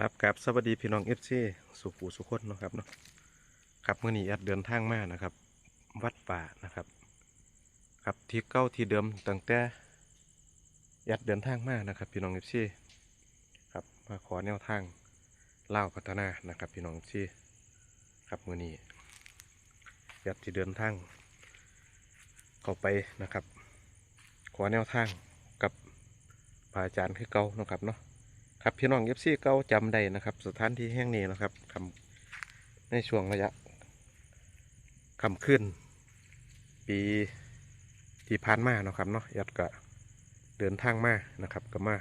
ครับกับสวัสดีพี่น้องเอฟซีสุขูสุขคนนะครับเนาะครับมื่อนี้แอดเดินทางมานะครับ วัดป่านะครับ ครับที่เก้าที่เดิมตั้งแต่แอดเดินทางมานะครับ พี่น้องเอฟซีครับมาขอแนวทางเล่าพัฒนานะครับ พี่น้องเอฟซีครับมื่อนี้แอดที่เดินทางเข้าไปนะครับ ขอแนวทางกับพระอาจารย์คือเก่านะครับเนาะ ครับพี่น้องเอฟซีเก่าจำได้นะครับ สถานที่แห่งนี้นะครับคำในช่วงระยะคำขึ้น ปีที่ผ่านมาเนาะครับเนาะยัดก็เดินทางมานะครับก็มา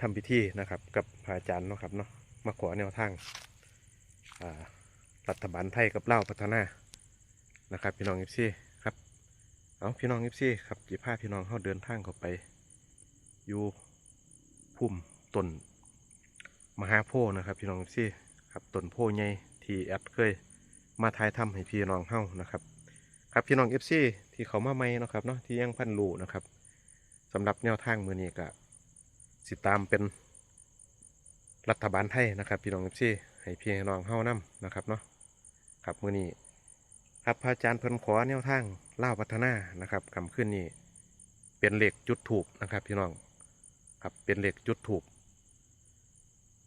ทำพิธีนะครับ กับพระอาจารย์เนาะครับเนาะมาขอแนวทางรัฐบาลไทยกับเล่าพัฒนานะครับ พี่น้องเอฟซีครับเอาพี่น้องเอฟซีครับจีพาพี่น้องเข้าเดินทางเข้าไปอยู่ พุ่มต้นมหาโพธิ์นะครับ พี่น้องซี่ครับต้นโพธิ์ใหญ่ที่แอดเคยมาถ่ายทำให้พี่น้องเฮานะครับ ครับพี่น้องเอฟซีที่เขามาใหม่นะครับเนาะที่ยังพันรูนะครับสำหรับแนวทางมือนี้ก็สิตามเป็นรัฐบาลไทยนะครับ พี่น้องเอฟซีให้พี่น้องเฮานํนะครับเนาะครับมือนี้ครับพระอาจารย์เพิ่นขอแนวทางเล่าพัฒนานะครับคำขึ้นนี้เป็นเหล็กจุดถูกนะครับ พี่น้อง ครับเป็นเหล็กจุดถูก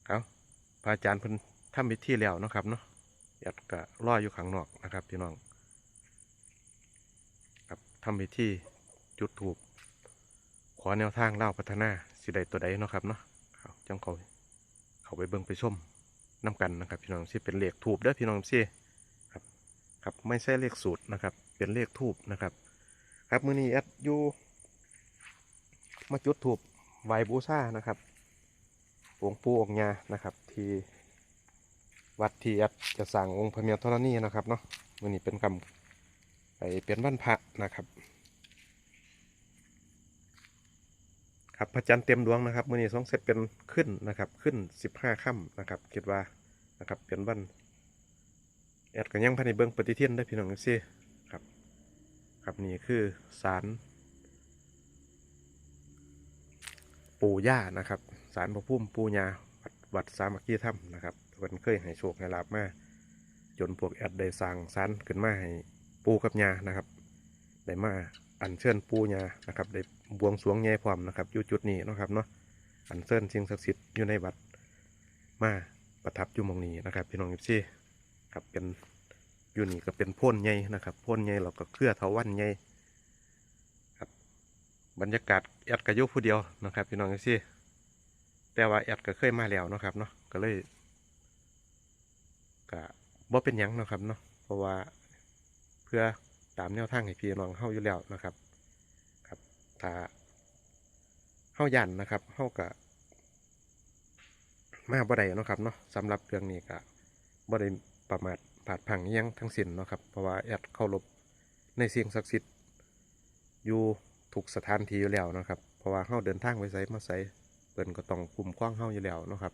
เอาพระอาจารย์เพิ่นทำพิธีแล้วนะครับเนาะยัดกะรออยู่ข้างนอกนะครับพี่น้องครับทำพิธีจุดถูกขอแนวทางเล่าพัฒนาสิใดตัวใดเนาะครับเนาะเอาจังเขาเขาไปเบิ่งไปชมน้กันนะครับพี่น้องสิเป็นเลขถูกเด้อพี่น้องสิครับครับไม่ใช่เลขสูตรนะครับ เป็นเลขทูบนะครับ ครับมือนี้แอดอยู่มาจุดถูก ไวบูชานะครับองค์ปู่องค์ยานะครับ ที่วัดที่อัดจะสั่งองค์พระเมียธรณีนะครับเนาะวันนี้เป็นคำไปเป็นวันพระนะครับครับพระจันทร์เต็มดวงนะครับมื่อนี้สองเซตเป็นขึ้นนะครับ ขึ้นสิบห้าค่ำนะครับคิดว่านะครับเป็นวันแอดกันยังพันในเบิ้งปฏิทินได้พี่น้องซี่ครับ ครับนี่คือสาร ปู่ย่านะครับสารพระพุ่มปู่ย่าวัดวัดสามัคคีธรรมนะครับเพิ่นเคยให้โชคให้ลาบมาจนพวกแอดได้สร้างสารขึ้นมาให้ปู่กับย่านะครับได้มาอัญเชิญปู่ย่านะครับได้บวงสรวงแย่พร้อมนะครับอยู่จุดนี้นะครับเนาะอัญเชิญสิ่งศักดิ์สิทธิ์อยู่ในวัดมาประทับอยู่มองนี้นะครับพี่น้องยิบซี่ครับเป็นอยู่นี่ก็เป็นพ่นใหญ่นะครับพ่นใหญ่เราก็เครือเถาวันใหญ่ บรรยากาศแอดกระยุผู้เดียวนะครับพี่น้องซี่แต่ว่าแอดก็เคยมาแล้วนะครับเนาะก็เลยก็บ่เป็นยังนะครับเนาะเพราะว่าเพื่อตามแนวทางให้พี่น้องเฮาอยู่แล้วนะครับ ครับถ้าเฮายันนะครับเฮาก็มาบ่ได้นะครับเนาะสำหรับเรื่องนี้ก็บ่ได้ประมาทผาดพังยังทั้งสิ้นนะครับเพราะว่าแอดเคารพในเสียงศักดิ์สิทธิ์อยู่ ทุกสถานที่อยู่แล้วนะครับ เพราะว่าเฮาเดินทางไปไสมาไสเปิ้นก็ต้องคุมคว้างเฮาอยู่แล้วนะครับ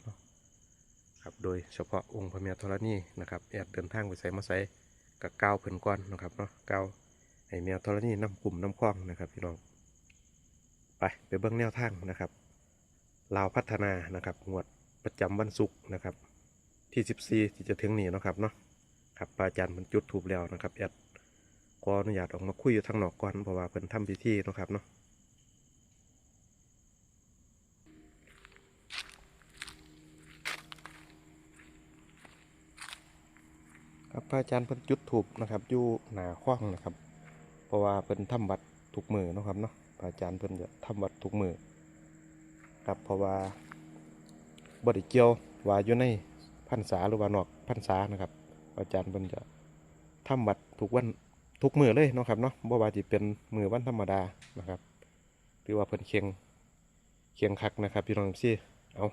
ครับโดยเฉพาะองค์พระเมียธรณีนะครับแอดเดินทางไปไสมาไสกับก้าวเพิ่นก่อนนะครับเนาะก้าวให้เมียธรณีน้ำกลุ่มน้ำคว้างนะครับพี่น้องไปไปเบิ่งแนวทางนะครับลาวพัฒนานะครับงวดประจำวันศุกร์นะครับที่ 14 ที่จะถึงนี้นะครับเนาะครับอาจารย์มันจุดถูกแล้วนะครับแอด ขออนุญาตออกมาคุยอยู่ทางนอกก่อนเพราะว่าเพิ่นทำพิธีเนาะครับเนาะครับพระอาจารย์เพิ่นจุดถูกนะครับอยู่หน้าข้องนะครับ เพราะว่าเพิ่นทำวัดทุกมือเนาะครับเนาะพระอาจารย์เพิ่นจะทำวัดทุกมือครับเพราะว่าบริเกียวว่าอยู่ในพรรษาหรือว่านอกพรรษานะครับ อาจารย์เพิ่นจะทำวัดทุกวัน ทุกมือเลยเนาะครับเนาะบ่ว่าจะเป็นมือวันธรรมดานะครับหรือว่าเพิ่นเคียงเคียงคักนะครับพี่น้องซี่เอา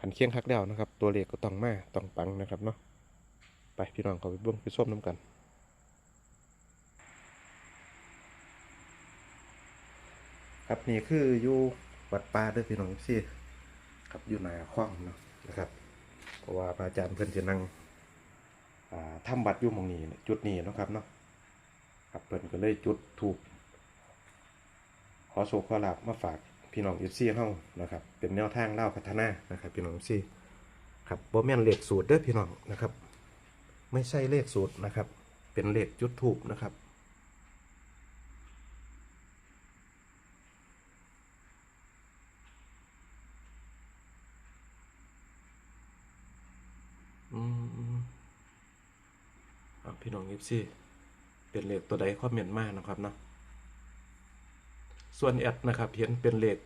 ขันเคียงคักแล้วนะครับ ตัวเลขก็ต้องมาต้องปังนะครับเนาะไปพี่น้องเขาไปเบิ่งไปส้มน้ำกันครับนี่คืออยู่วัดป่าด้อพี่น้องซี่ครับอยู่หน้าคว้างเนาะนะครับเพราะว่าพระอาจารย์เพิ่นจะนั่งอ่าทำบัตรอยู่มองนี้จุดนี้นะครับเนาะ ครับเพิ่นก็เลยจุดถูกขอโชคขอลาบมาฝากพี่น้องยูซี่เฮานะครับ เป็นแนวทางเล่าพัฒนานะครับ พี่น้องยูซี่ครับบ่แม่นเลขสูตรเด้อพี่น้องนะครับ ไม่ใช่เลขสูตรนะครับ เป็นเลขจุดทูบนะครับอืมเอพี่น้องยิปซี่ เป็นเลขตัวใดคอมเมนต์มานะครับเนาะส่วนแอดนะครับเห็นเป็นเลข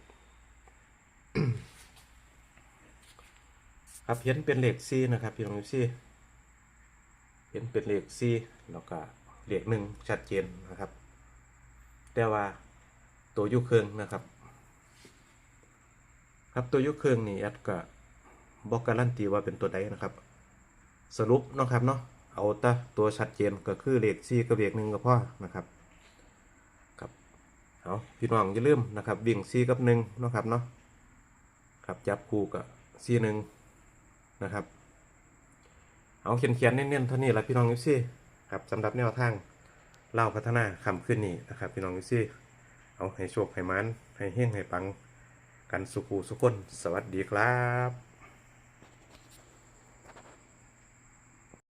ครับเห็นเป็นเลขซีนะครับพี่น้องซีเห็นเป็นเลขซีแล้วก็เลขหนึ่งชัดเจนนะครับ แต่ว่าตัวยุคเครื่องนะครับ ครับตัวยุคเครื่องนี่แอดก็บอกการันตีว่าเป็นตัวใดนะครับ สรุปนะครับเนาะ เอาแตาตัวชัดเจนก็คือเลข4กับเลขหนึ่งก็พอนะครับครับเอาพี่น้องอย่าลืมนะครับวิ่ง4กับ1เนะครับเนาะครับจับคู่กับ4 1นะครับเอาเขียนเขียนๆเน้นๆเท่านี้ละพี่น้องยูซี่ครับสำหรับแนวทางเล่าพัฒนาคำขึ้นนี้นะครับ พี่น้องยูซี่เอาให้โชคให้มันให้เฮงให้ปังกันสุขูสุขคนสวัสดีครับ